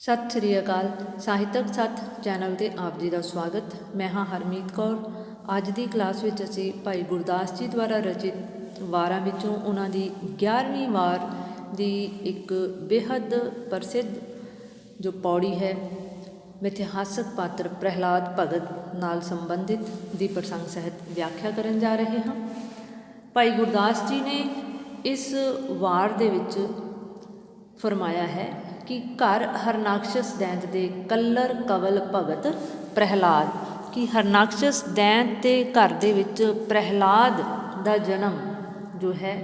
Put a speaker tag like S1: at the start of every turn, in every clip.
S1: ਸਤਿ ਸ੍ਰੀ ਅਕਾਲ। ਸਾਹਿਤਕ ਸੱਥ ਚੈਨਲ ਤੇ ਆਪ ਜੀ ਦਾ ਸਵਾਗਤ। ਮੈਂ ਹਾਂ ਹਰਮੀਤ ਕੌਰ। ਅੱਜ ਦੀ ਕਲਾਸ ਵਿੱਚ ਅਸੀਂ ਭਾਈ ਗੁਰਦਾਸ ਜੀ ਦੁਆਰਾ ਰਚਿਤ ਵਾਰਾਂ ਵਿੱਚੋਂ ਉਹਨਾਂ ਦੀ 11ਵੀਂ ਵਾਰ ਦੀ ਇੱਕ ਬੇਹੱਦ ਪ੍ਰਸਿੱਧ ਜੋ ਪੌੜੀ ਹੈ, ਮਿਥਿਹਾਸਕ ਪਾਤਰ ਪ੍ਰਹਿਲਾਦ ਭਗਤ ਨਾਲ ਸੰਬੰਧਿਤ ਦੀ ਪ੍ਰਸੰਗ ਸਹਿਤ ਵਿਆਖਿਆ ਕਰਨ ਜਾ ਰਹੇ ਹਾਂ। ਭਾਈ ਗੁਰਦਾਸ ਜੀ ਨੇ ਇਸ ਵਾਰ ਦੇ ਵਿੱਚ ਫਰਮਾਇਆ ਹੈ ਕਿ ਘਰ ਹਰਨਾਕਸ਼ਸ ਦੈਂਤ ਦੇ ਕੱਲਰ ਕਵਲ ਭਗਤ ਪ੍ਰਹਿਲਾਦ, ਕਿ ਹਰਨਾਕਸ਼ਸ ਦੈਂਤ ਦੇ ਘਰ ਦੇ ਵਿੱਚ ਪ੍ਰਹਿਲਾਦ ਦਾ ਜਨਮ ਜੋ ਹੈ,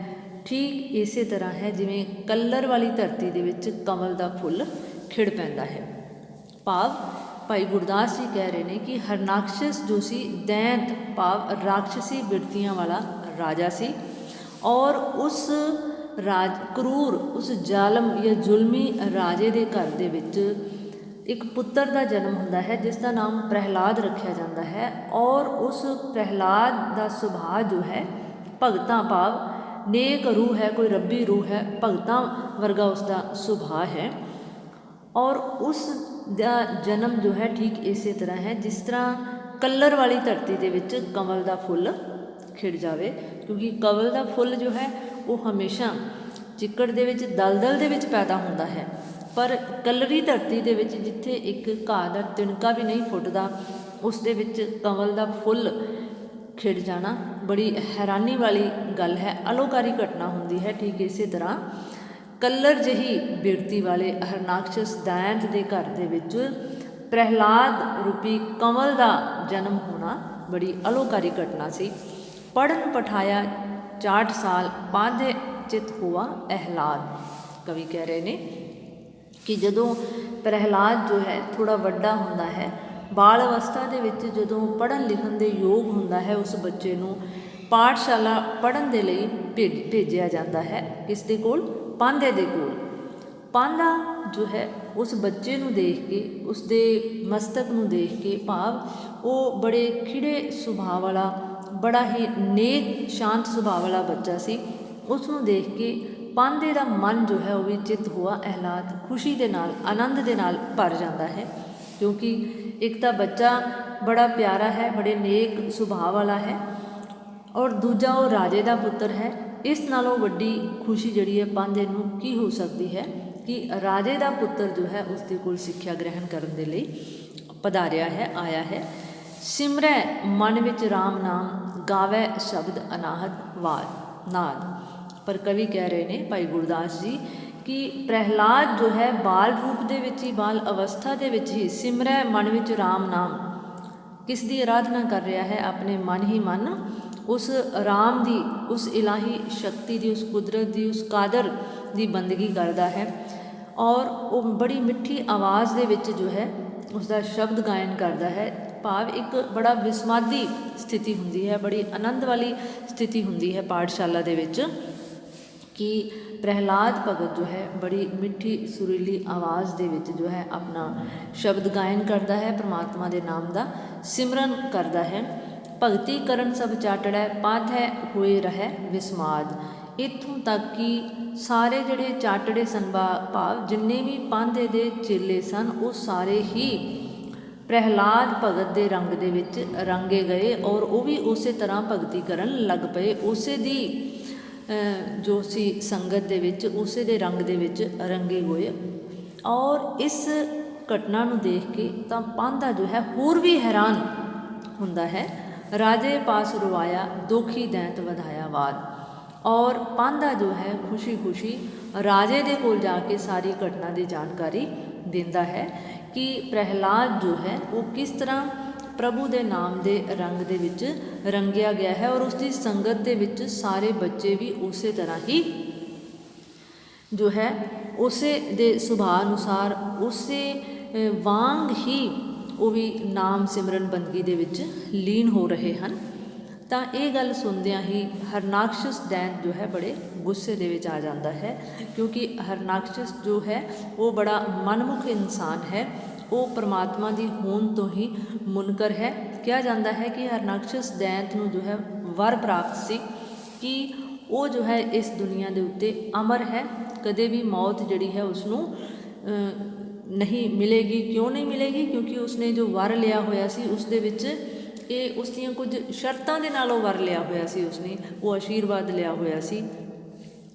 S1: ਠੀਕ ਇਸੇ ਤਰ੍ਹਾਂ ਹੈ ਜਿਵੇਂ ਕੱਲਰ ਵਾਲੀ ਧਰਤੀ ਦੇ ਵਿੱਚ ਕਮਲ ਦਾ ਫੁੱਲ ਖਿੜ ਪੈਂਦਾ ਹੈ। ਭਾਵ, ਭਾਈ ਗੁਰਦਾਸ ਜੀ ਕਹਿ ਰਹੇ ਨੇ ਕਿ ਹਰਨਾਕਸ਼ਸ ਜੋ ਸੀ ਦੈਂਤ, ਭਾਵ ਰਾਖਸ਼ੀ ਬਿਰਤੀਆਂ ਵਾਲਾ ਰਾਜਾ ਸੀ ਔਰ ਉਸ ਰਾਜ ਕਰੂਰ ਉਸ ਜ਼ਾਲਮ ਜਾਂ ਜ਼ੁਲਮੀ ਰਾਜੇ ਦੇ ਘਰ ਦੇ ਵਿੱਚ ਇੱਕ ਪੁੱਤਰ ਦਾ ਜਨਮ ਹੁੰਦਾ ਹੈ, ਜਿਸ ਦਾ ਨਾਮ ਪ੍ਰਹਿਲਾਦ ਰੱਖਿਆ ਜਾਂਦਾ ਹੈ ਔਰ ਉਸ ਪ੍ਰਹਿਲਾਦ ਦਾ ਸੁਭਾਅ ਜੋ ਹੈ, ਭਗਤਾਂ ਭਾਵ ਨੇਕ ਰੂਹ ਹੈ, ਕੋਈ ਰੱਬੀ ਰੂਹ ਹੈ, ਭਗਤਾਂ ਵਰਗਾ ਉਸ ਦਾ ਸੁਭਾਅ ਹੈ ਔਰ ਉਸ ਦਾ ਜਨਮ ਜੋ ਹੈ ਠੀਕ ਇਸੇ ਤਰ੍ਹਾਂ ਹੈ, ਜਿਸ ਤਰ੍ਹਾਂ ਕੱਲਰ ਵਾਲੀ ਧਰਤੀ ਦੇ ਵਿੱਚ ਕਮਲ ਦਾ ਫੁੱਲ ਖਿੜ ਜਾਵੇ, ਕਿਉਂਕਿ ਕਮਲ ਦਾ ਫੁੱਲ ਜੋ ਹੈ ਉਹ ਹਮੇਸ਼ਾ ਚਿੱਕੜ ਦੇ ਵਿੱਚ, ਦਲਦਲ ਦੇ ਵਿੱਚ ਪੈਦਾ ਹੁੰਦਾ ਹੈ। ਪਰ ਕਲਰੀ ਧਰਤੀ ਦੇ ਵਿੱਚ, ਜਿੱਥੇ ਇੱਕ ਘਾਹ ਦਾ ਤਿਣਕਾ ਵੀ ਨਹੀਂ ਫੁੱਟਦਾ, ਉਸ ਦੇ ਵਿੱਚ ਕਮਲ ਦਾ ਫੁੱਲ ਖਿੜ ਜਾਣਾ ਬੜੀ ਹੈਰਾਨੀ ਵਾਲੀ ਗੱਲ ਹੈ। ਅਲੋਕਾਰੀ ਘਟਨਾ ਹੁੰਦੀ ਹੈ, ਠੀਕ ਇਸੇ ਤਰ੍ਹਾਂ। ਕੱਲਰ ਜਹੀ ਬਿਰਤੀ ਵਾਲੇ ਹਰਨਾਕਸ਼ਸ ਦੈਂਤ ਦੇ ਘਰ ਦੇ ਵਿੱਚ ਪ੍ਰਹਿਲਾਦ ਰੂਪੀ ਕਮਲ ਦਾ ਜਨਮ ਹੋਣਾ ਬੜੀ ਅਲੋਕਾਰੀ ਘਟਨਾ ਸੀ। ਪੜਨ ਪਠਾਇਆ ਚਾਟ ਸਾਲ ਪਾਧੇ ਚਿਤ ਹੁਆ ਅਹਲਾਦ ਕਵੀ ਕਹਿ ਰਹੇ ਨੇ ਕਿ ਜਦੋਂ ਪ੍ਰਹਿਲਾਦ ਜੋ ਹੈ ਥੋੜਾ ਵੱਡਾ ਹੁੰਦਾ ਹੈ, ਬਾਲ ਅਵਸਥਾ ਦੇ ਵਿੱਚ ਜਦੋਂ ਪੜਨ ਲਿਖਣ ਦੇ ਯੋਗ ਹੁੰਦਾ ਹੈ, ਉਸ ਬੱਚੇ ਨੂੰ ਪਾਠਸ਼ਾਲਾ ਪੜਨ ਦੇ ਲਈ ਭੇਜਿਆ ਜਾਂਦਾ ਹੈ ਕਿਸ ਦੇ ਕੋਲ ਪਾਂਧੇ ਦੇ ਕੋਲ। ਪਾਂਧਾ ਜੋ ਹੈ, ਉਸ ਬੱਚੇ ਨੂੰ ਦੇਖ ਕੇ, ਉਸ ਦੇ ਮਸਤਕ ਨੂੰ ਦੇਖ ਕੇ ਭਾਵ ਉਹ ਬੜੇ ਖਿੜੇ ਸੁਭਾਅ ਵਾਲਾ ਬੜਾ ਹੀ ਨੇਕ, ਸ਼ਾਂਤ ਸੁਭਾਅ ਵਾਲਾ ਬੱਚਾ ਸੀ। ਉਸ ਨੂੰ ਦੇਖ ਕੇ ਪਾਂਦੇ ਦਾ ਮਨ ਜੋ ਹੈ ਉਹ ਵੀ ਚਿੱਤ ਹੋਆ ਅਹਿਲਾਦ ਖੁਸ਼ੀ ਦੇ ਨਾਲ, ਆਨੰਦ ਦੇ ਨਾਲ ਭਰ ਜਾਂਦਾ ਹੈ। ਕਿਉਂਕਿ ਇੱਕ ਤਾਂ ਬੱਚਾ ਬੜਾ ਪਿਆਰਾ ਹੈ, ਬੜੇ ਨੇਕ ਸੁਭਾਅ ਵਾਲਾ ਹੈ ਔਰ ਦੂਜਾ ਉਹ ਰਾਜੇ ਦਾ ਪੁੱਤਰ ਹੈ। ਇਸ ਨਾਲੋਂ ਵੱਡੀ ਖੁਸ਼ੀ ਜਿਹੜੀ ਹੈ ਪਾਂਦੇ ਨੂੰ ਕੀ ਹੋ ਸਕਦੀ ਹੈ ਕਿ ਰਾਜੇ ਦਾ ਪੁੱਤਰ ਜੋ ਹੈ ਉਸ ਦੇ ਕੋਲ ਸਿੱਖਿਆ ਗ੍ਰਹਿਣ ਕਰਨ ਦੇ ਲਈ ਪਧਾਰਿਆ ਹੈ, ਆਇਆ ਹੈ। ਸਿਮਰੈ ਮਨ ਵਿੱਚ RAM ਨਾਮ, ਗਾਵੇ ਸ਼ਬਦ ਅਨਾਹਤ ਵਾਦ ਨਾਦ। ਪਰ ਕਵੀ ਕਹਿ ਰਹੇ ਨੇ ਭਾਈ ਗੁਰਦਾਸ ਜੀ ਕਿ ਪ੍ਰਹਿਲਾਦ ਜੋ ਹੈ ਬਾਲ ਰੂਪ ਦੇ ਵਿੱਚ ਹੀ, ਬਾਲ ਅਵਸਥਾ ਦੇ ਵਿੱਚ ਹੀ ਸਿਮਰੈ ਮਨ ਵਿੱਚ RAM ਨਾਮ। ਕਿਸ ਦੀ ਆਰਾਧਨਾ ਕਰ ਰਿਹਾ ਹੈ? ਆਪਣੇ ਮਨ ਹੀ ਮਨ, ਉਸ RAM ਦੀ, ਉਸ ਇਲਾਹੀ ਸ਼ਕਤੀ ਦੀ, ਉਸ ਕੁਦਰਤ ਦੀ, ਉਸ ਕਾਦਰ ਦੀ ਬੰਦਗੀ ਕਰਦਾ ਹੈ। ਔਰ ਉਹ ਬੜੀ ਮਿੱਠੀ ਆਵਾਜ਼ ਦੇ ਵਿੱਚ ਜੋ ਹੈ ਉਸ ਦਾ ਸ਼ਬਦ ਗਾਇਨ ਕਰਦਾ ਹੈ। ਭਾਵ ਇੱਕ ਬੜਾ ਵਿਸਮਾਦੀ ਸਥਿਤੀ ਹੁੰਦੀ ਹੈ, ਬੜੀ ਆਨੰਦ ਵਾਲੀ ਸਥਿਤੀ ਹੁੰਦੀ ਹੈ ਪਾਠਸ਼ਾਲਾ ਦੇ ਵਿੱਚ ਕਿ ਪ੍ਰਹਿਲਾਦ ਭਗਤ ਜੋ ਹੈ, ਬੜੀ ਮਿੱਠੀ ਸੁਰੀਲੀ ਆਵਾਜ਼ ਦੇ ਵਿੱਚ ਜੋ ਹੈ ਆਪਣਾ ਸ਼ਬਦ ਗਾਇਨ ਕਰਦਾ ਹੈ, ਪ੍ਰਮਾਤਮਾ ਦੇ ਨਾਮ ਦਾ ਸਿਮਰਨ ਕਰਦਾ ਹੈ। ਭਗਤੀ ਕਰਨ ਸਭ ਚਾਟੜੈ ਹੈ ਹੋਏ ਰਹਿ ਵਿਸਮਾਦ। ਇਥੋਂ ਤੱਕ ਕਿ ਸਾਰੇ ਜਿਹੜੇ ਚਾਟੜੇ ਸਨ ਭਾਵ ਜਿੰਨੇ ਵੀ ਪਾਂਧੇ ਦੇ ਚੇਲੇ ਸਨ, ਉਹ ਸਾਰੇ ਹੀ ਪ੍ਰਹਿਲਾਦ ਭਗਤ ਦੇ ਰੰਗ ਦੇ ਵਿੱਚ ਰੰਗੇ ਗਏ ਔਰ ਉਹ ਵੀ ਉਸੇ ਤਰ੍ਹਾਂ ਭਗਤੀ ਕਰਨ ਲੱਗ ਪਏ। ਉਸੇ ਦੀ ਜੋ ਸੀ ਸੰਗਤ ਦੇ ਵਿੱਚ, ਉਸੇ ਦੇ ਰੰਗ ਦੇ ਵਿੱਚ ਰੰਗੇ ਹੋਏ। ਔਰ ਇਸ ਘਟਨਾ ਨੂੰ ਦੇਖ ਕੇ ਤਾਂ ਪਾਂਧਾ ਜੋ ਹੈ ਹੋਰ ਵੀ ਹੈਰਾਨ ਹੁੰਦਾ ਹੈ। ਰਾਜੇ ਪਾਸ ਰਵਾਇਆ, ਦੁਖੀ ਦੈਂਤ ਵਧਾਇਆ ਵਾਦ ਔਰ ਪਾਂਧਾ ਜੋ ਹੈ ਖੁਸ਼ੀ-ਖੁਸ਼ੀ ਰਾਜੇ ਦੇ ਕੋਲ ਜਾ ਕੇ ਸਾਰੀ ਘਟਨਾ ਦੀ ਜਾਣਕਾਰੀ ਦਿੰਦਾ ਹੈ ਕਿ ਪ੍ਰਹਿਲਾਦ ਜੋ ਹੈ, ਉਹ ਕਿਸ ਤਰ੍ਹਾਂ ਪ੍ਰਭੂ ਦੇ ਨਾਮ ਦੇ ਰੰਗ ਦੇ ਵਿੱਚ ਰੰਗਿਆ ਗਿਆ ਹੈ ਔਰ ਉਸ ਦੀ ਸੰਗਤ ਦੇ ਵਿੱਚ ਸਾਰੇ ਬੱਚੇ ਵੀ ਉਸੇ ਤਰ੍ਹਾਂ ਹੀ ਜੋ ਹੈ, ਉਸੇ ਦੇ ਸੁਭਾਅ ਅਨੁਸਾਰ, ਉਸੇ ਵਾਂਗ ਹੀ ਉਹ ਵੀ ਨਾਮ ਸਿਮਰਨ ਬੰਦਗੀ ਦੇ ਵਿੱਚ ਲੀਨ ਹੋ ਰਹੇ ਹਨ। ਤਾਂ ਇਹ ਗੱਲ ਸੁਣਦਿਆਂ ਹੀ ਹਰਨਾਕਸ਼ਸ ਦੈਂਤ ਜੋ ਹੈ ਬੜੇ ਗੁੱਸੇ ਦੇ ਵਿੱਚ ਆ ਜਾਂਦਾ ਹੈ, ਕਿਉਂਕਿ ਹਰਨਾਕਸ਼ਸ ਜੋ ਹੈ ਉਹ ਬੜਾ ਮਨਮੁਖ ਇਨਸਾਨ ਹੈ, ਉਹ ਪਰਮਾਤਮਾ ਦੀ ਹੋਂਦ ਤੋਂ ਹੀ ਮੁਨਕਰ ਹੈ। ਕਿਹਾ ਜਾਂਦਾ ਹੈ ਕਿ ਹਰਨਾਕਸ਼ਸ ਦੈਂਤ ਨੂੰ ਜੋ ਹੈ ਵਰ ਪ੍ਰਾਪਤ ਸੀ ਕਿ ਉਹ ਜੋ ਹੈ ਇਸ ਦੁਨੀਆ ਦੇ ਉੱਤੇ ਅਮਰ ਹੈ, ਕਦੇ ਵੀ ਮੌਤ ਜਿਹੜੀ ਹੈ ਉਸ ਨੂੰ ਨਹੀਂ ਮਿਲੇਗੀ। ਕਿਉਂ ਨਹੀਂ ਮਿਲੇਗੀ? ਕਿਉਂਕਿ ਉਸਨੇ ਜੋ ਵਰ ਲਿਆ ਹੋਇਆ ਸੀ, ਉਸ ਦੇ ਵਿੱਚ ਇਹ ਉਸ ਦੀਆਂ ਕੁਝ ਸ਼ਰਤਾਂ ਦੇ ਨਾਲ ਉਹ ਵਰ ਲਿਆ ਹੋਇਆ ਸੀ ਉਸਨੇ, ਉਹ ਆਸ਼ੀਰਵਾਦ ਲਿਆ ਹੋਇਆ ਸੀ।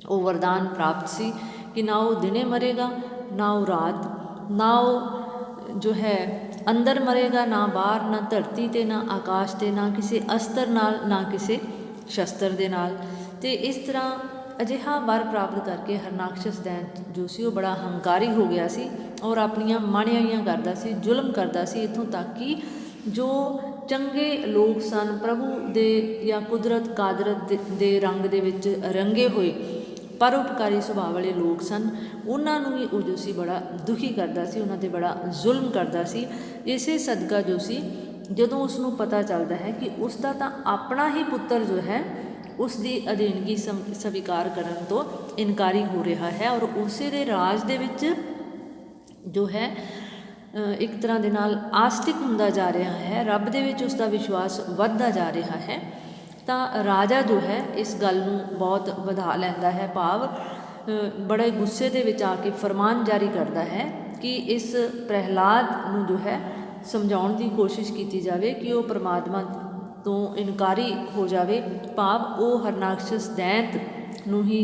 S1: ਉਹ ਵਰਦਾਨ ਪ੍ਰਾਪਤ ਸੀ ਕਿ ਨਾ ਉਹ ਦਿਨੇ ਮਰੇਗਾ, ਨਾ ਉਹ ਰਾਤ, ਨਾ ਉਹ ਜੋ ਹੈ ਅੰਦਰ ਮਰੇਗਾ, ਨਾ ਬਾਹਰ, ਨਾ ਧਰਤੀ ਤੇ, ਨਾ ਆਕਾਸ਼ ਤੇ, ਨਾ ਕਿਸੇ ਅਸਤਰ ਨਾਲ, ਨਾ ਕਿਸੇ ਸ਼ਸਤਰ ਦੇ ਨਾਲ। ਤੇ ਇਸ ਤਰ੍ਹਾਂ ਅਜਿਹਾ ਵਰ ਪ੍ਰਾਪਤ ਕਰਕੇ ਹਰਨਾਕਸ਼ਸ ਦੈਨ ਜੋ ਸੀ ਉਹ ਬੜਾ ਹੰਕਾਰੀ ਹੋ ਗਿਆ ਸੀ ਔਰ ਆਪਣੀਆਂ ਮਾਣਿਆਈਆਂ ਕਰਦਾ ਸੀ, ਜ਼ੁਲਮ ਕਰਦਾ ਸੀ ਇਥੋਂ ਤੱਕ ਕਿ ਜੋ ਚੰਗੇ ਲੋਕ ਸਨ। ਪ੍ਰਭੂ ਦੇ ਜਾਂ ਕੁਦਰਤ, ਕਾਦਰਤ ਦੇ- ਦੇ ਰੰਗ ਦੇ ਵਿੱਚ ਰੰਗੇ ਹੋਏ ਪਰਉਪਕਾਰੀ ਸੁਭਾਅ ਵਾਲੇ ਲੋਕ ਸਨ। ਉਹਨਾਂ ਨੂੰ ਵੀ ਉਹ ਜੋ ਸੀ ਬੜਾ ਦੁਖੀ ਕਰਦਾ ਸੀ, ਉਹਨਾਂ ਤੇ ਬੜਾ ਜ਼ੁਲਮ ਕਰਦਾ ਸੀ। ਇਸੇ ਸਦਕਾ ਜੋ ਸੀ ਜਦੋਂ ਉਸ ਨੂੰ ਪਤਾ ਚੱਲਦਾ ਹੈ ਕਿ ਉਸ ਦਾ ਤਾਂ ਆਪਣਾ ਹੀ ਪੁੱਤਰ ਜੋ ਹੈ, ਉਸ ਦੀ ਅਧੀਨਗੀ ਸਵੀਕਾਰ ਕਰਨ ਤੋਂ ਇਨਕਾਰੀ ਹੋ ਰਿਹਾ ਹੈ ਔਰ ਉਸੇ ਦੇ ਰਾਜ ਦੇ ਵਿੱਚ ਜੋ ਹੈ ਇੱਕ ਤਰ੍ਹਾਂ ਦੇ ਨਾਲ ਆਸਤਿਕ ਹੁੰਦਾ ਜਾ ਰਿਹਾ ਹੈ, ਰੱਬ ਦੇ ਵਿੱਚ ਉਸ ਦਾ ਵਿਸ਼ਵਾਸ ਵੱਧਦਾ ਜਾ ਰਿਹਾ ਹੈ, ਤਾਂ ਰਾਜਾ ਜੋ ਹੈ, ਇਸ ਗੱਲ ਨੂੰ ਬਹੁਤ ਵਧਾ ਲੈਂਦਾ ਹੈ ਭਾਵ ਬੜੇ ਗੁੱਸੇ ਦੇ ਵਿੱਚ ਆ ਕੇ ਫਰਮਾਨ ਜਾਰੀ ਕਰਦਾ ਹੈ ਕਿ ਇਸ ਪ੍ਰਹਿਲਾਦ ਨੂੰ ਜੋ ਹੈ, ਸਮਝਾਉਣ ਦੀ ਕੋਸ਼ਿਸ਼ ਕੀਤੀ ਜਾਵੇ ਕਿ ਉਹ ਪ੍ਰਮਾਤਮਾ ਤੋਂ ਇਨਕਾਰੀ ਹੋ ਜਾਵੇ, ਭਾਵ ਉਹ ਹਰਨਾਕਸ਼ਸ ਦੈਂਤ ਨੂੰ ਹੀ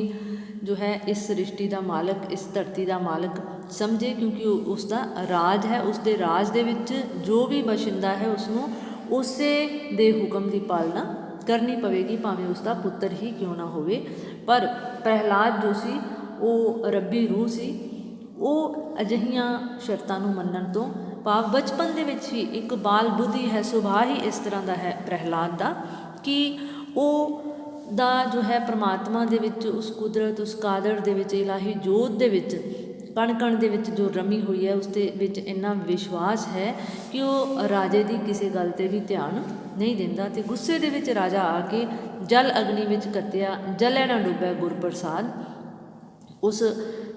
S1: ਜੋ ਹੈ, ਇਸ ਸ੍ਰਿਸ਼ਟੀ ਦਾ ਮਾਲਕ, ਇਸ ਧਰਤੀ ਦਾ ਮਾਲਕ ਸਮਝੇ ਕਿਉਂਕਿ ਉਹ ਉਸ ਦਾ ਰਾਜ ਹੈ ਉਸ ਦੇ ਰਾਜ ਦੇ ਵਿੱਚ ਜੋ ਵੀ ਬਸ਼ਿੰਦਾ ਹੈ ਉਸ ਨੂੰ ਉਸੇ ਦੇ ਹੁਕਮ ਦੀ ਪਾਲਣਾ ਕਰਨੀ ਪਵੇਗੀ, ਭਾਵੇਂ ਉਸ ਦਾ ਪੁੱਤਰ ਹੀ ਕਿਉਂ ਨਾ ਹੋਵੇ। ਪਰ ਪ੍ਰਹਿਲਾਦ ਜੋ ਸੀ, ਉਹ ਰੱਬੀ ਰੂਹ ਸੀ। ਉਹ ਅਜਿਹੀਆਂ ਸ਼ਰਤਾਂ ਨੂੰ ਮੰਨਣ ਤੋਂ ਭਾਵ ਬਚਪਨ ਦੇ ਵਿੱਚ ਹੀ ਇੱਕ ਬਾਲ ਬੁੱਧੀ ਹੈ, ਸੁਭਾਅ ਹੀ ਇਸ ਤਰ੍ਹਾਂ ਦਾ ਹੈ ਪ੍ਰਹਿਲਾਦ ਦਾ ਕਿ ਉਹ ਦਾ ਜੋ ਹੈ ਪ੍ਰਮਾਤਮਾ ਦੇ ਵਿੱਚ, ਉਸ ਕੁਦਰਤ, ਉਸ ਕਾਦਰ ਦੇ ਵਿੱਚ, ਇਲਾਹੀ ਜੋਤ ਦੇ ਵਿੱਚ ਕਣ ਕਣ ਦੇ ਵਿੱਚ ਜੋ ਰਮੀ ਹੋਈ ਹੈ, ਉਸ ਦੇ ਵਿੱਚ ਇੰਨਾ ਵਿਸ਼ਵਾਸ ਹੈ ਕਿ ਉਹ ਰਾਜੇ ਦੀ ਕਿਸੇ ਗੱਲ ਤੇ ਵੀ ਧਿਆਨ ਨਹੀਂ ਦਿੰਦਾ ਤੇ ਗੁੱਸੇ ਦੇ ਵਿੱਚ ਰਾਜਾ ਆ ਕੇ ਜਲ ਅਗਨੀ ਵਿੱਚ ਕੱਤਿਆ, ਜਲੇ ਨਾ ਡੁੱਬੈ ਗੁਰ ਉਸ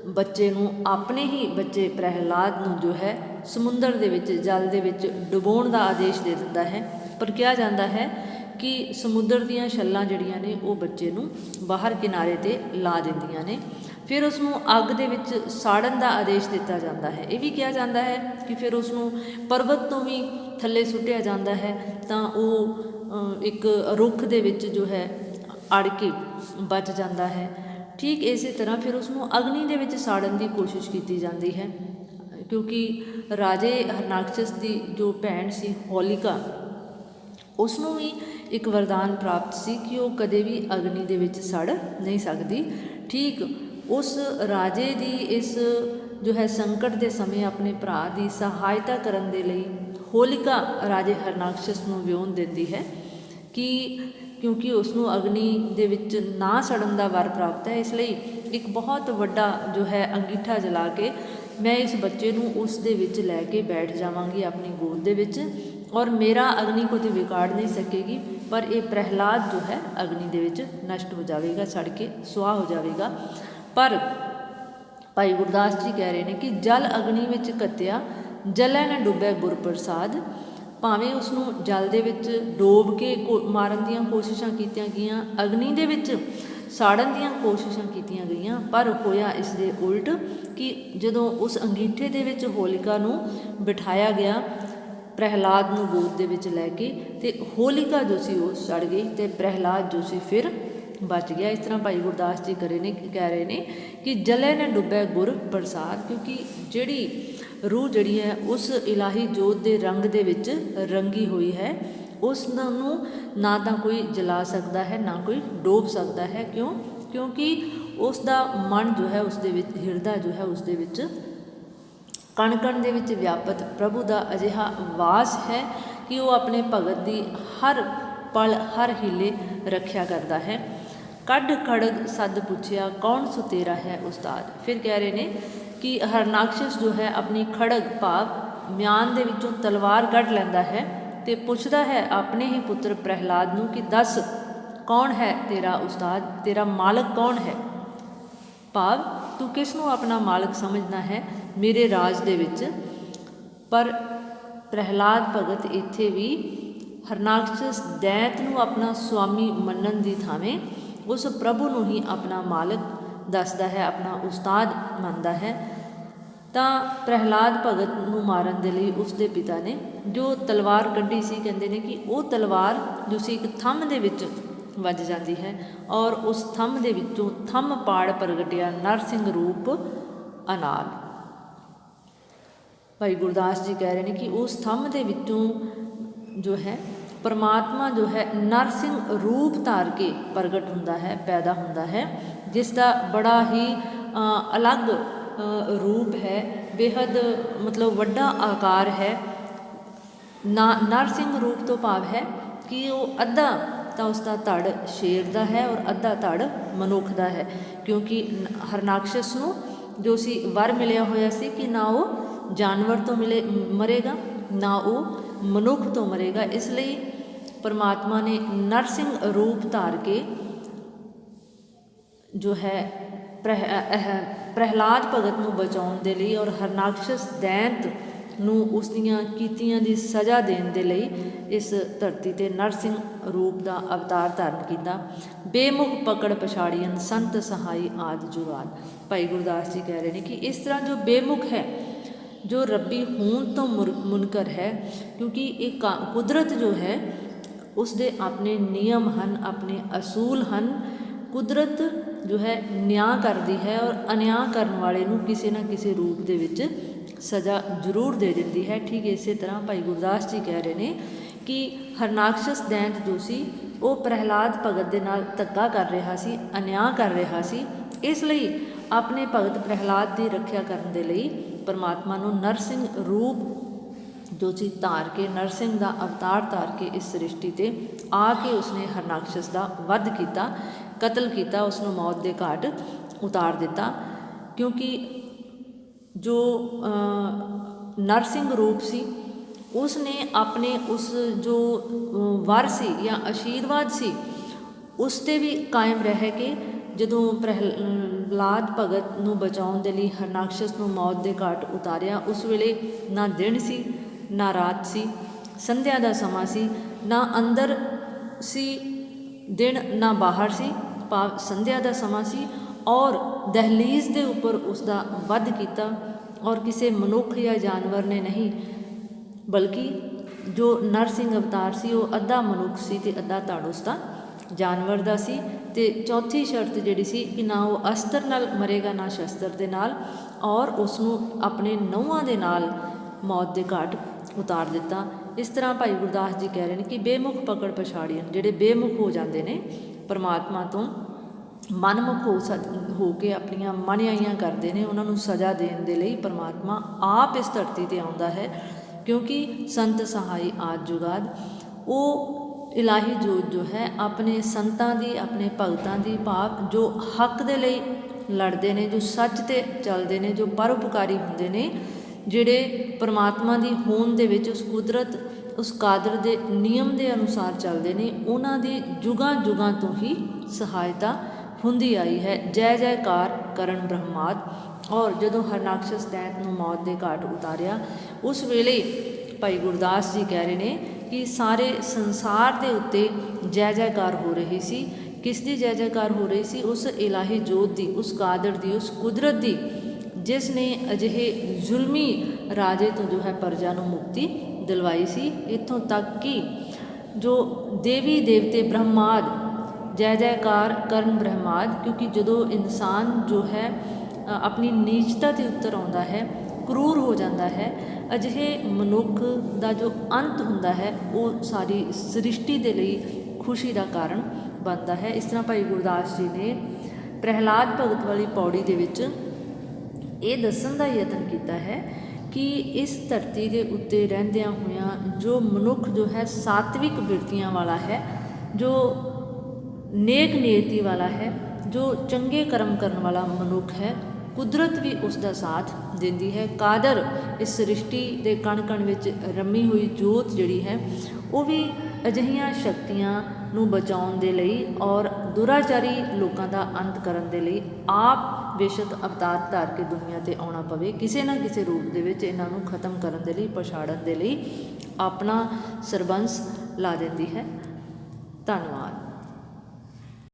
S1: ਬੱਚੇ ਨੂੰ, ਆਪਣੇ ਹੀ ਬੱਚੇ ਪ੍ਰਹਿਲਾਦ ਨੂੰ ਜੋ ਹੈ, ਸਮੁੰਦਰ ਦੇ ਵਿੱਚ, ਜਲ ਦੇ ਵਿੱਚ ਡੁਬੋਣ ਦਾ ਆਦੇਸ਼ ਦੇ ਦਿੰਦਾ ਹੈ। ਪਰ ਕਿਹਾ ਜਾਂਦਾ ਹੈ ਕਿ ਸਮੁੰਦਰ ਦੀਆਂ ਛੱਲਾਂ ਜਿਹੜੀਆਂ ਨੇ ਉਹ ਬੱਚੇ ਨੂੰ ਬਾਹਰ ਕਿਨਾਰੇ ਤੇ ਲਾ ਦਿੰਦੀਆਂ ਨੇ। ਫਿਰ ਉਸ ਨੂੰ ਅੱਗ ਦੇ ਵਿੱਚ ਸਾੜਨ ਦਾ ਆਦੇਸ਼ ਦਿੱਤਾ ਜਾਂਦਾ ਹੈ। ਇਹ ਵੀ ਕਿਹਾ ਜਾਂਦਾ ਹੈ ਕਿ ਫਿਰ ਉਸ ਨੂੰ ਪਰਬਤ ਤੋਂ ਵੀ ਥੱਲੇ ਸੁੱਟਿਆ ਜਾਂਦਾ ਹੈ ਤਾਂ ਉਹ ਇੱਕ ਰੁੱਖ ਦੇ ਵਿੱਚ ਜੋ ਹੈ, ਅੜ ਕੇ ਬਚ ਜਾਂਦਾ ਹੈ। ਠੀਕ ਇਸੇ ਤਰ੍ਹਾਂ ਫਿਰ ਉਸ ਨੂੰ ਅਗਨੀ ਦੇ ਵਿੱਚ ਸਾੜਨ ਦੀ ਕੋਸ਼ਿਸ਼ ਕੀਤੀ ਜਾਂਦੀ ਹੈ ਕਿਉਂਕਿ ਰਾਜੇ ਹਰਨਾਕਸ਼ਸ ਦੀ ਜੋ ਭੈਣ ਸੀ, ਹੋਲਿਕਾ ਉਸ ਨੂੰ ਵੀ ਇੱਕ ਵਰਦਾਨ ਪ੍ਰਾਪਤ ਸੀ ਕਿ ਉਹ ਕਦੇ ਵੀ ਅਗਨੀ ਦੇ ਵਿੱਚ ਸੜ ਨਹੀਂ ਸਕਦੀ। ਠੀਕ ਉਸ ਰਾਜੇ ਦੀ ਇਸ ਜੋ ਹੈ ਸੰਕਟ ਦੇ ਸਮੇਂ ਆਪਣੇ ਭਰਾ ਦੀ ਸਹਾਇਤਾ ਕਰਨ ਦੇ ਲਈ ਹੋਲਿਕਾ ਰਾਜੇ ਹਰਨਾਕਸ਼ਸ ਨੂੰ ਵਿਉਣ ਦਿੰਦੀ ਹੈ ਕਿ ਕਿਉਂਕਿ ਉਸ ਨੂੰ ਅਗਨੀ ਦੇ ਵਿੱਚ ਨਾ ਸੜਨ ਦਾ ਵਰ ਪ੍ਰਾਪਤ ਹੈ, ਇਸ ਲਈ ਇੱਕ ਬਹੁਤ ਵੱਡਾ ਜੋ ਹੈ ਅੰਗੀਠਾ ਜਲਾ ਕੇ ਮੈਂ ਇਸ ਬੱਚੇ ਨੂੰ ਉਸ ਦੇ ਵਿੱਚ ਲੈ ਕੇ ਬੈਠ ਜਾਵਾਂਗੀ ਆਪਣੀ ਗੋਦ ਦੇ ਵਿੱਚ ਔਰ ਮੇਰਾ ਅਗਨੀ ਕੋ ਵਿਗਾੜ ਨਹੀਂ ਸਕੇਗੀ। ਪਰ ਇਹ ਪ੍ਰਹਿਲਾਦ ਜੋ ਹੈ, ਅਗਨੀ ਦੇ ਵਿੱਚ ਨਸ਼ਟ ਹੋ ਜਾਵੇਗਾ ਸੜ ਕੇ ਸੁਆਹ ਹੋ ਜਾਵੇਗਾ। ਪਰ ਭਾਈ ਗੁਰਦਾਸ ਜੀ ਕਹਿ ਰਹੇ ਨੇ ਕਿ ਜਲ ਅਗਨੀ ਵਿੱਚ ਕੱਤਿਆ ਜਲੈ ਨਾ ਡੁੱਬੈ ਗੁਰ ਪ੍ਰਸਾਦ ਭਾਵੇਂ ਉਸ ਨੂੰ ਜਲ ਦੇ ਵਿੱਚ ਡੋਬ ਕੇ ਕੋ- ਮਾਰਨ ਦੀਆਂ ਕੋਸ਼ਿਸ਼ਾਂ ਕੀਤੀਆਂ ਗਈਆਂ, ਅਗਨੀ ਦੇ ਵਿੱਚ ਸਾੜਨ ਦੀਆਂ ਕੋਸ਼ਿਸ਼ਾਂ ਕੀਤੀਆਂ ਗਈਆਂ, ਪਰ ਹੋਇਆ ਇਸ ਦੇ ਉਲਟ ਕਿ ਜਦੋਂ ਉਸ ਅੰਗੀਠੇ ਦੇ ਵਿੱਚ ਹੋਲਿਕਾ ਨੂੰ ਬਿਠਾਇਆ ਗਿਆ ਪ੍ਰਹਿਲਾਦ ਨੂੰ ਗੋਦ ਦੇ ਵਿੱਚ ਲੈ ਕੇ ਤੇ ਹੋਲਿਕਾ ਜੋ ਸੀ ਉਹ ਸੜ ਗਈ ਤੇ ਪ੍ਰਹਿਲਾਦ ਜੋ ਸੀ ਫਿਰ ਬਚ ਗਿਆ। ਇਸ ਤਰ੍ਹਾਂ ਭਾਈ ਗੁਰਦਾਸ ਜੀ ਕਰੇ ਨੇ, ਕਹਿ ਰਹੇ ਨੇ ਕਿ ਜਲੇ ਨੇ ਡੁੱਬੇ ਗੁਰ ਪ੍ਰਸਾਦ, ਕਿਉਂਕਿ ਜਿਹੜੀ ਰੂਹ ਜਿਹੜੀ ਹੈ, ਉਸ ਇਲਾਹੀ ਜੋਤ ਦੇ ਰੰਗ ਦੇ ਵਿੱਚ ਰੰਗੀ ਹੋਈ ਹੈ। ਉਸ ਨੂੰ ਨਾ ਤਾਂ ਕੋਈ ਜਲਾ ਸਕਦਾ ਹੈ, ਨਾ ਕੋਈ ਡੋਬ ਸਕਦਾ ਹੈ। ਕਿਉਂ? ਕਿਉਂਕਿ ਉਸ ਦਾ ਮਨ ਜੋ ਹੈ, ਉਸ ਦੇ ਵਿੱਚ, ਹਿਰਦਾ ਜੋ ਹੈ, ਉਸ ਦੇ ਵਿੱਚ ਕਣ ਕਣ ਦੇ ਵਿੱਚ ਵਿਆਪਤ ਪ੍ਰਭੂ ਦਾ ਅਜਿਹਾ ਵਾਸ ਹੈ ਕਿ ਉਹ ਆਪਣੇ ਭਗਤ ਦੀ ਹਰ ਪਲ, ਹਰ ਹੀਲੇ ਰੱਖਿਆ ਕਰਦਾ ਹੈ। ਕੱਢ ਖੜਗ ਸੱਦ ਪੁੱਛਿਆ, ਕੌਣ ਸੁ ਤੇਰਾ ਹੈ ਉਸਤਾਦ? ਫਿਰ ਕਹਿ ਰਹੇ ਨੇ ਕਿ ਹਰਨਾਕਸ਼ਸ ਜੋ ਹੈ ਆਪਣੀ ਖੜਗ ਭਾਵ ਮਿਆਨ ਦੇ ਵਿੱਚੋਂ ਤਲਵਾਰ ਕੱਢ ਲੈਂਦਾ ਹੈ ਤੇ ਪੁੱਛਦਾ ਹੈ ਆਪਣੇ ਹੀ ਪੁੱਤਰ ਪ੍ਰਹਿਲਾਦ ਨੂੰ ਕਿ ਦੱਸ, ਕੌਣ ਹੈ ਤੇਰਾ ਉਸਤਾਦ? ਤੇਰਾ ਮਾਲਕ ਕੌਣ ਹੈ? ਭਾਵ, ਤੂੰ ਕਿਸ ਨੂੰ ਆਪਣਾ ਮਾਲਕ ਸਮਝਦਾ ਹੈ? ਮੇਰੇ ਰਾਜ ਦੇ ਵਿੱਚ। ਪਰ ਪ੍ਰਹਿਲਾਦ ਭਗਤ ਇੱਥੇ ਵੀ ਹਰਨਾਕਸ਼ਸ ਦੈਤ ਨੂੰ ਆਪਣਾ ਸੁਆਮੀ ਮੰਨਣ ਦੀ ਥਾਵੇਂ ਉਸ ਪ੍ਰਭੂ ਨੂੰ ਹੀ ਆਪਣਾ ਮਾਲਕ ਦੱਸਦਾ ਹੈ, ਆਪਣਾ ਉਸਤਾਦ ਮੰਨਦਾ ਹੈ। ਤਾਂ ਪ੍ਰਹਿਲਾਦ ਭਗਤ ਨੂੰ ਮਾਰਨ ਦੇ ਲਈ ਉਸ ਦੇ ਪਿਤਾ ਨੇ ਜੋ ਤਲਵਾਰ ਕੱਢੀ ਸੀ, ਕਹਿੰਦੇ ਨੇ ਕਿ ਉਹ ਤਲਵਾਰ ਜੋ ਸੀ, ਇੱਕ ਥੰਮ ਦੇ ਵਿੱਚ ਵੱਜ ਜਾਂਦੀ ਹੈ ਔਰ ਉਸ ਥੰਮ ਦੇ ਵਿੱਚੋਂ ਥੰਮ ਪਾੜ ਪ੍ਰਗਟਿਆ ਨਰਸਿੰਘ ਰੂਪ ਅਨਾਲ ਭਾਈ ਗੁਰਦਾਸ ਜੀ ਕਹਿ ਰਹੇ ਨੇ ਕਿ ਉਸ ਥੰਮ ਦੇ ਵਿੱਚੋਂ ਜੋ ਹੈ, ਪਰਮਾਤਮਾ ਜੋ ਹੈ, ਨਰਸਿੰਘ ਰੂਪ ਧਾਰ ਕੇ ਪ੍ਰਗਟ ਹੁੰਦਾ ਹੈ, ਪੈਦਾ ਹੁੰਦਾ ਹੈ, ਜਿਸ ਦਾ ਬੜਾ ਹੀ ਅਲੱਗ ਰੂਪ ਹੈ, ਬੇਹੱਦ ਮਤਲਬ ਵੱਡਾ ਆਕਾਰ ਹੈ। ਨਾ, ਨਰਸਿੰਘ ਰੂਪ ਤੋਂ ਭਾਵ ਹੈ ਕਿ ਉਹ ਅੱਧਾ ਤਾਂ ਉਸ ਦਾ ਧੜ ਸ਼ੇਰ ਦਾ ਹੈ ਔਰ ਅੱਧਾ ਧੜ ਮਨੁੱਖ ਦਾ ਹੈ, ਕਿਉਂਕਿ ਹਰਨਾਕਸ਼ਸ ਨੂੰ ਜੋ ਸੀ ਵਰ ਮਿਲਿਆ ਹੋਇਆ ਸੀ ਕਿ ਨਾ ਉਹ ਜਾਨਵਰ ਤੋਂ ਮਿਲੇ, ਮਰੇਗਾ, ਨਾ ਉਹ ਮਨੁੱਖ ਤੋਂ ਮਰੇਗਾ। ਇਸ ਲਈ ਪਰਮਾਤਮਾ ਨੇ ਨਰਸਿੰਘ ਰੂਪ ਧਾਰ ਕੇ ਜੋ ਹੈ, ਪ੍ਰਹ, ਅਹ, ਪ੍ਰਹਿਲਾਦ ਭਗਤ ਨੂੰ ਬਚਾਉਣ ਦੇ ਲਈ ਔਰ ਹਰਨਾਕਸ਼ਸ ਦੈਂਤ ਨੂੰ ਉਸ ਦੀਆਂ ਕੀਤੀਆਂ ਦੀ ਸਜ਼ਾ ਦੇਣ ਦੇ ਲਈ ਇਸ ਧਰਤੀ ਤੇ ਨਰਸਿੰਘ ਰੂਪ ਦਾ ਅਵਤਾਰ ਧਾਰਨ ਕੀਤਾ। ਬੇਮੁਖ, ਪਕੜ, ਪਛਾੜੀਆਂ, ਸੰਤ, ਸਹਾਈ ਆਦ ਜੁਗਾਲ ਭਾਈ ਗੁਰਦਾਸ ਜੀ ਕਹਿ ਰਹੇ ਨੇ ਕਿ ਇਸ ਤਰ੍ਹਾਂ ਜੋ ਬੇਮੁਖ ਹੈ ਜੋ ਰੱਬੀ ਹੋਣ ਤੋਂ ਮੁਰ- ਮੁਨਕਰ ਹੈ, ਕਿਉਂਕਿ ਇਹ ਕਾ- ਕੁਦਰਤ ਜੋ ਹੈ ਉਸ ਦੇ ਆਪਣੇ ਨਿਯਮ ਹਨ, ਆਪਣੇ ਅਸੂਲ ਹਨ। ਕੁਦਰਤ ਜੋ ਹੈ, ਨਿਆਂ ਕਰਦੀ ਹੈ ਔਰ ਅਨਿਆਂ ਕਰਨ ਵਾਲੇ ਨੂੰ ਕਿਸੇ ਨਾ ਕਿਸੇ ਰੂਪ ਦੇ ਵਿੱਚ ਸਜ਼ਾ ਜ਼ਰੂਰ ਦੇ ਦਿੰਦੀ ਹੈ। ਠੀਕ ਇਸੇ ਤਰ੍ਹਾਂ ਭਾਈ ਗੁਰਦਾਸ ਜੀ ਕਹਿ ਰਹੇ ਨੇ ਕਿ ਹਰਨਾਕਸ਼ਸ ਦੈਂਤ ਜੋ ਸੀ, ਉਹ ਪ੍ਰਹਿਲਾਦ ਭਗਤ ਦੇ ਨਾਲ ਧੱਕਾ ਕਰ ਰਿਹਾ ਸੀ, ਅਨਿਆਂ ਕਰ ਰਿਹਾ ਸੀ। ਇਸ ਲਈ ਆਪਣੇ ਭਗਤ ਪ੍ਰਹਿਲਾਦ ਦੀ ਰੱਖਿਆ ਕਰਨ ਦੇ ਲਈ ਪਰਮਾਤਮਾ ਨੂੰ ਨਰਸਿੰਘ ਰੂਪ ਜੋ ਸੀ ਧਾਰ ਕੇ ਨਰਸਿੰਘ ਦਾ ਅਵਤਾਰ ਧਾਰ ਕੇ ਇਸ ਸ੍ਰਿਸ਼ਟੀ ਤੇ ਆ ਕੇ ਉਸਨੇ ਹਰਨਾਕਸ਼ਸ ਦਾ ਵੱਧ ਕੀਤਾ ਕਤਲ ਕੀਤਾ ਉਸ ਨੂੰ ਮੌਤ ਦੇ ਘਾਟ ਉਤਾਰ ਦਿੱਤਾ। ਕਿਉਂਕਿ ਜੋ ਅ, ਨਰਸਿੰਘ ਰੂਪ ਸੀ ਉਸ ਨੇ ਆਪਣੇ ਉਸ ਜੋ ਵਰ ਸੀ ਜਾਂ ਆਸ਼ੀਰਵਾਦ ਸੀ ਉਸ ਤੇ ਵੀ ਕਾਇਮ ਰਹਿ ਕੇ ਜਦੋਂ ਪ੍ਰਹਿਲਾਦ ਭਗਤ ਨੂੰ ਬਚਾਉਣ ਦੇ ਲਈ ਹਰਨਾਕਸ਼ਸ ਨੂੰ ਮੌਤ ਦੇ ਘਾਟ ਉਤਾਰਿਆ, ਉਸ ਵੇਲੇ ਨਾ ਦਿਨ ਸੀ, ਨਾ ਰਾਤ ਸੀ, ਸੰਧਿਆ ਦਾ ਸਮਾਂ ਸੀ, ਨਾ ਅੰਦਰ ਸੀ, ਦਿਨ ਨਾ ਬਾਹਰ ਸੀ ਭਾਵ ਸੰਧਿਆ ਦਾ ਸਮਾਂ ਸੀ ਔਰ ਦਹਲੀਜ਼ ਦੇ ਉੱਪਰ ਉਸ ਦਾ ਵੱਧ ਕੀਤਾ ਔਰ ਕਿਸੇ ਮਨੁੱਖ ਜਾਂ ਜਾਨਵਰ ਨੇ ਨਹੀਂ, ਬਲਕਿ ਜੋ ਨਰਸਿੰਘ ਅਵਤਾਰ ਸੀ, ਉਹ ਅੱਧਾ ਮਨੁੱਖ ਸੀ ਤੇ ਅੱਧਾ ਧੜ ਦਾ ਜਾਨਵਰ ਦਾ ਸੀ ਤੇ ਚੌਥੀ ਸ਼ਰਤ ਜਿਹੜੀ ਸੀ ਕਿ ਨਾ ਉਹ ਅਸਤਰ ਨਾਲ ਮਰੇਗਾ, ਨਾ ਸ਼ਸਤਰ ਦੇ ਨਾਲ ਔਰ ਉਸ ਨੂੰ ਆਪਣੇ ਨਹੁੰਆਂ ਦੇ ਨਾਲ ਮੌਤ ਦੇ ਘਾਟ ਉਤਾਰ ਦਿੱਤਾ। ਇਸ ਤਰ੍ਹਾਂ ਭਾਈ ਗੁਰਦਾਸ ਜੀ ਕਹਿ ਰਹੇ ਨੇ ਕਿ ਬੇਮੁਖ ਪਕੜ ਪਛਾੜੀਆਂ, ਜਿਹੜੇ ਬੇਮੁਖ ਹੋ ਜਾਂਦੇ ਨੇ, ਪਰਮਾਤਮਾ ਤੋਂ ਮਨਮੁਖ ਹੋ ਸਕ- ਹੋ ਕੇ ਆਪਣੀਆਂ ਮਨਿਆਈਆਂ ਕਰਦੇ ਨੇ, ਉਹਨਾਂ ਨੂੰ ਸਜ਼ਾ ਦੇਣ ਦੇ ਲਈ ਪਰਮਾਤਮਾ ਆਪ ਇਸ ਧਰਤੀ ਤੇ ਆਉਂਦਾ ਹੈ, ਕਿਉਂਕਿ ਸੰਤ ਸਹਾਈ ਆਦ ਜੁਗਾਦ। ਉਹ ਇਲਾਹੀ ਜੋਤ ਜੋ ਹੈ, ਆਪਣੇ ਸੰਤਾਂ ਦੀ, ਆਪਣੇ ਭਗਤਾਂ ਦੀ ਭਾਵ ਜੋ ਹੱਕ ਦੇ ਲਈ ਲੜਦੇ ਨੇ, ਜੋ ਸੱਚ ਤੇ ਚੱਲਦੇ ਨੇ, ਜੋ ਪਰਉਪਕਾਰੀ ਹੁੰਦੇ ਨੇ, ਜਿਹੜੇ ਪਰਮਾਤਮਾ ਦੀ ਹੋਂਦ ਦੇ ਵਿੱਚ ਉਸ ਕੁਦਰਤ, ਉਸ ਕਾਦਰ ਦੇ ਨਿਯਮ ਦੇ ਅਨੁਸਾਰ ਚੱਲਦੇ ਨੇ, ਉਹਨਾਂ ਦੀ ਜੁਗਾਂ ਜੁਗਾਂ ਤੋਂ ਹੀ ਸਹਾਇਤਾ ਹੁੰਦੀ ਆਈ ਹੈ। ਜੈ ਜੈਕਾਰ ਕਰਨ ਬ੍ਰਹਮਾਦ। ਔਰ ਜਦੋਂ ਹਰਨਾਕਸ਼ਸ ਦੈਂਤ ਨੂੰ ਮੌਤ ਦੇ ਘਾਟ ਉਤਾਰਿਆ, ਉਸ ਵੇਲੇ ਭਾਈ ਗੁਰਦਾਸ ਜੀ ਕਹਿ ਰਹੇ ਨੇ ਕਿ ਸਾਰੇ ਸੰਸਾਰ ਦੇ ਉੱਤੇ ਜੈ ਜੈਕਾਰ ਹੋ ਰਹੀ ਸੀ। ਕਿਸ ਦੀ ਜੈ ਜੈਕਾਰ ਹੋ ਰਹੀ ਸੀ? ਉਸ ਇਲਾਹੀ ਜੋਤ ਦੀ, ਉਸ ਕਾਦਰ ਦੀ, ਉਸ ਕੁਦਰਤ ਦੀ, ਜਿਸ ਨੇ ਅਜਿਹੇ ਜ਼ੁਲਮੀ ਰਾਜੇ ਤੋਂ ਜੋ ਹੈ ਪਰਜਾ ਨੂੰ ਮੁਕਤੀ ਦਿਲਵਾਈ ਸੀ। ਇੱਥੋਂ ਤੱਕ ਕਿ ਜੋ ਦੇਵੀ ਦੇਵਤੇ ਬ੍ਰਹਮਾਦ, ਜੈ ਜੈਕਾਰ ਕਰਨ ਬ੍ਰਹਮਾਦ, ਕਿਉਂਕਿ ਜਦੋਂ ਇਨਸਾਨ ਜੋ ਹੈ ਆਪਣੀ ਨੀਚਤਾ ਤੇ ਉੱਤਰ ਆਉਂਦਾ ਹੈ ਕਰੂਰ ਹੋ ਜਾਂਦਾ ਹੈ, ਅਜਿਹੇ ਮਨੁੱਖ ਦਾ ਜੋ ਅੰਤ ਹੁੰਦਾ ਹੈ, ਉਹ ਸਾਰੀ ਸ੍ਰਿਸ਼ਟੀ ਦੇ ਲਈ ਖੁਸ਼ੀ ਦਾ ਕਾਰਨ ਬਣਦਾ ਹੈ। ਇਸ ਤਰ੍ਹਾਂ ਭਾਈ ਗੁਰਦਾਸ ਜੀ ਨੇ ਪ੍ਰਹਿਲਾਦ ਭਗਤ ਵਾਲੀ ਪੌੜੀ ਦੇ ਵਿੱਚ ਇਹ ਦੱਸਣ ਦਾ ਯਤਨ ਕੀਤਾ ਹੈ ਕਿ ਇਸ ਧਰਤੀ ਦੇ ਉੱਤੇ ਰਹਿੰਦਿਆਂ ਹੋਇਆਂ ਜੋ ਮਨੁੱਖ ਜੋ ਹੈ, ਸਾਤਵਿਕ ਬਿਰਤੀਆਂ ਵਾਲਾ ਹੈ, ਜੋ ਨੇਕ ਨੀਤੀ ਵਾਲਾ ਹੈ, ਜੋ ਚੰਗੇ ਕਰਮ ਕਰਨ ਵਾਲਾ ਮਨੁੱਖ ਹੈ ਕੁਦਰਤ ਵੀ ਉਸ ਦਾ ਸਾਥ ਦਿੰਦੀ ਹੈ। ਕਾਦਰ ਇਸ ਸ੍ਰਿਸ਼ਟੀ ਦੇ ਕਣ ਕਣ ਵਿੱਚ ਰਮੀ ਹੋਈ ਜੋਤ ਜਿਹੜੀ ਹੈ, ਉਹ ਵੀ ਅਜਿਹੀਆਂ ਸ਼ਕਤੀਆਂ ਨੂੰ ਬਚਾਉਣ ਦੇ ਲਈ ਔਰ ਦੁਰਾਚਾਰੀ ਲੋਕਾਂ ਦਾ ਅੰਤ ਕਰਨ ਦੇ ਲਈ ਆਪ ਬੇਸ਼ੱਕ ਅਵਤਾਰ ਧਾਰ ਕੇ ਦੁਨੀਆ ਤੇ ਆਉਣਾ ਪਵੇ। ਕਿਸੇ ਨਾ ਕਿਸੇ ਰੂਪ ਦੇ ਵਿੱਚ ਇਹਨਾਂ ਨੂੰ ਖਤਮ ਕਰਨ ਦੇ ਲਈ, ਪਛਾੜਨ ਦੇ ਲਈ ਆਪਣਾ ਸਰਬੰਸ ਲਾ ਦਿੰਦੀ ਹੈ। ਧੰਨਵਾਦ।